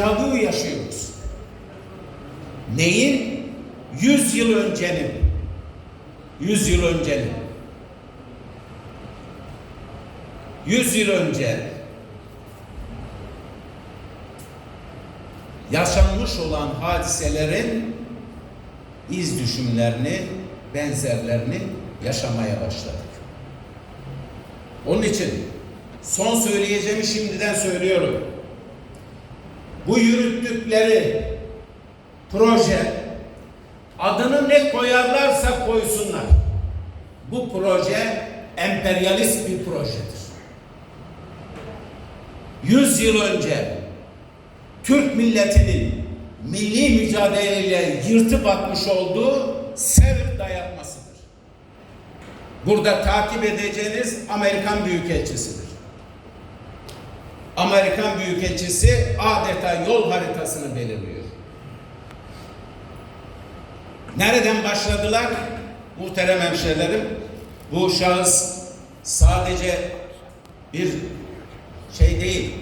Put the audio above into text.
dejavu yaşıyoruz. Neyin? Yüz yıl öncenin. Yüz yıl öncenin. Yüz yıl önce yaşanmış olan hadiselerin iz düşümlerini, benzerlerini yaşamaya başladık. Onun için son söyleyeceğimi şimdiden söylüyorum. Bu yürüttükleri proje adını ne koyarlarsa koysunlar. Bu proje emperyalist bir projedir. Yüz yıl önce Türk milletinin milli mücadeleyle yırtıp atmış olduğu Sevr dayatmasıdır. Burada takip edeceğiniz Amerikan Büyükelçisidir. Amerikan Büyükelçisi adeta yol haritasını belirliyor. Nereden başladılar? Muhterem hemşehrilerim, bu şahıs sadece bir şey değil,